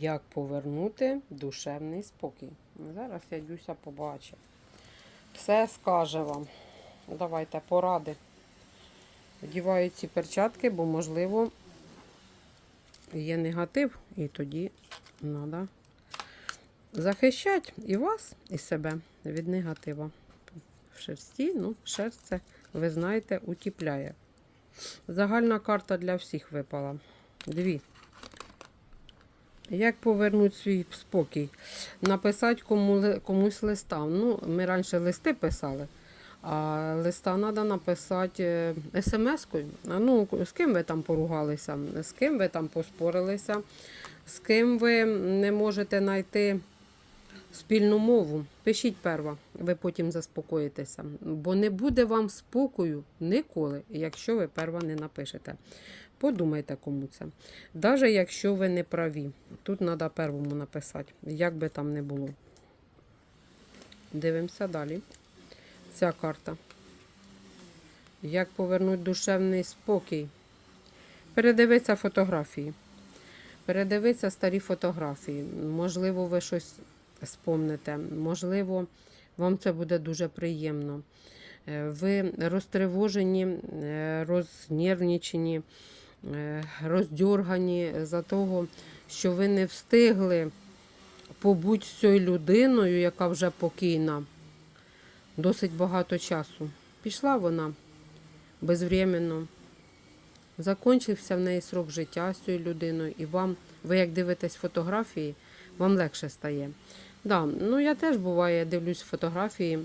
Як повернути душевний спокій. Зараз я Дюся побачу. Все скаже вам. Давайте поради. Вдіваю ці перчатки, бо, можливо, є негатив, і тоді треба захищати і вас, і себе від негатива. В шерсті, ну, шерсть це, ви знаєте, утіпляє. Загальна карта для всіх випала. Дві. Як повернути свій спокій? Написати кому, комусь листа. Ну, ми раніше листи писали, а листа треба написати смс-кою. Ну, з ким ви там поругалися, з ким ви там поспорилися, з ким ви не можете знайти спільну мову. Пишіть перва, ви потім заспокоїтеся. Бо не буде вам спокою ніколи, якщо ви перва не напишете. Подумайте, кому це. Навіть якщо ви не праві, тут треба первому написати, як би там не було. Дивимося далі. Ця карта. Як повернути душевний спокій? Передивіться фотографії. Передивіться старі фотографії. Можливо, ви щось спомните. Можливо, вам це буде дуже приємно. Е, Ви розтривожені, е, рознервничені, роздьоргані за того, що ви не встигли побути з цією людиною, яка вже покійна, досить багато часу. Пішла вона безвременно. Закончився в неї срок життя з цією людиною, і вам, ви як дивитесь фотографії, вам легше стає. Да, ну я теж буває, дивлюсь фотографії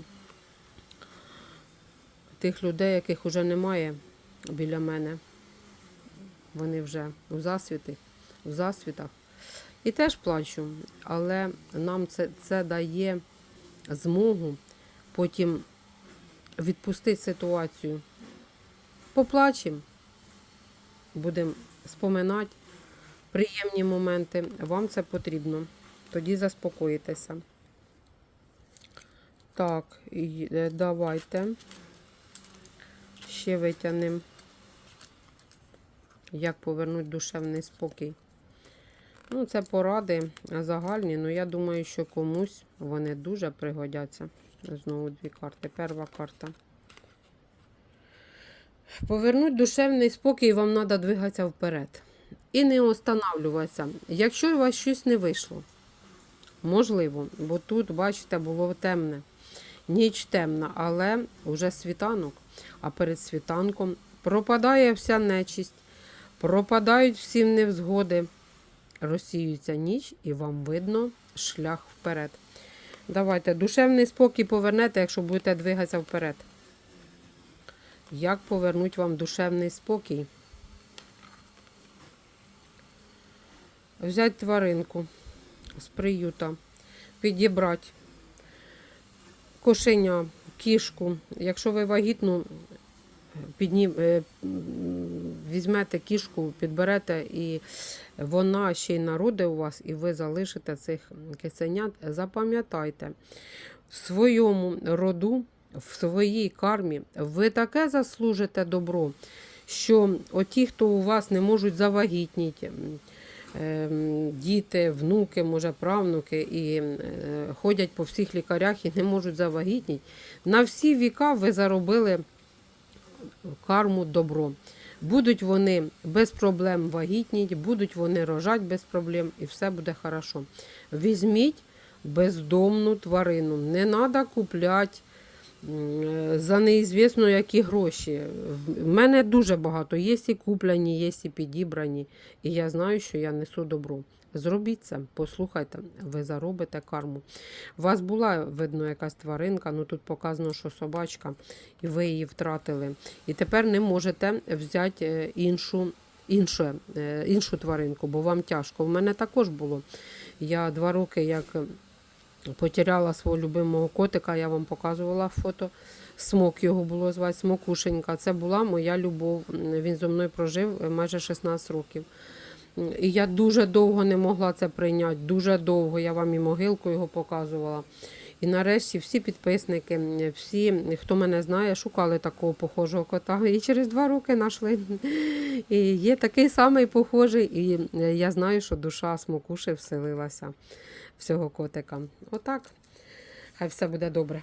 тих людей, яких вже немає біля мене. Вони вже у засвіти, у засвітах. І теж плачу, але нам це, це дає змогу потім відпустити ситуацію. Поплачемо, будемо споминати приємні моменти. Вам це потрібно. Тоді заспокоїтеся. Так, е, давайте. Ще витягнемо. Як повернути душевний спокій. Ну, це поради загальні, але я думаю, що комусь вони дуже пригодяться. Знову дві карти. Перша карта. Повернути душевний спокій, вам треба двигатися вперед. І не останавливатися. Якщо у вас щось не вийшло, можливо, бо тут, бачите, було темне. Ніч темна, але вже світанок. А перед світанком пропадає вся нечисть, пропадають всі невзгоди, розсіюється ніч, і вам видно шлях вперед. Давайте, душевний спокій повернете, якщо будете двигатися вперед. Як повернуть вам душевний спокій? Взяти тваринку з приюта, підібрати кошеня, кішку. Якщо ви вагітну, підні... візьмете кішку, підберете, і вона ще й народить у вас, і ви залишите цих кисенят. Запам'ятайте, в своєму роду, в своїй кармі ви таке заслужите добро, що оті, хто у вас не можуть завагітніти, ем, діти, внуки, може, правнуки, і е, ходять по всіх лікарях і не можуть завагітніти, на всі віка ви заробили карму добро. Будуть вони без проблем вагітні, будуть вони рожати без проблем, і все буде хорошо. Візьміть бездомну тварину. Не треба купляти за неізвісно які гроші. В мене дуже багато. Є і куплені, є і підібрані. І я знаю, що я несу добро. Зробіть це, послухайте, ви заробите карму. У вас була, видно, якась тваринка, ну тут показано, що собачка, і ви її втратили. І тепер не можете взяти е, іншу, іншу, е, іншу тваринку, бо вам тяжко. У мене також було. Я два роки як потеряла свого любимого котика, я вам показувала фото. Смок його було звати, Смокушенька. Це була моя любов. Він зо мною прожив е, майже 16 років. І я дуже довго не могла це прийняти. Дуже довго. Я вам і могилку його показувала. І нарешті всі підписники, всі, хто мене знає, шукали такого похожого кота. І через два роки знайшли. І є такий самий похожий, і я знаю, що душа смокуши вселилася всього котика. Отак. Хай все буде добре.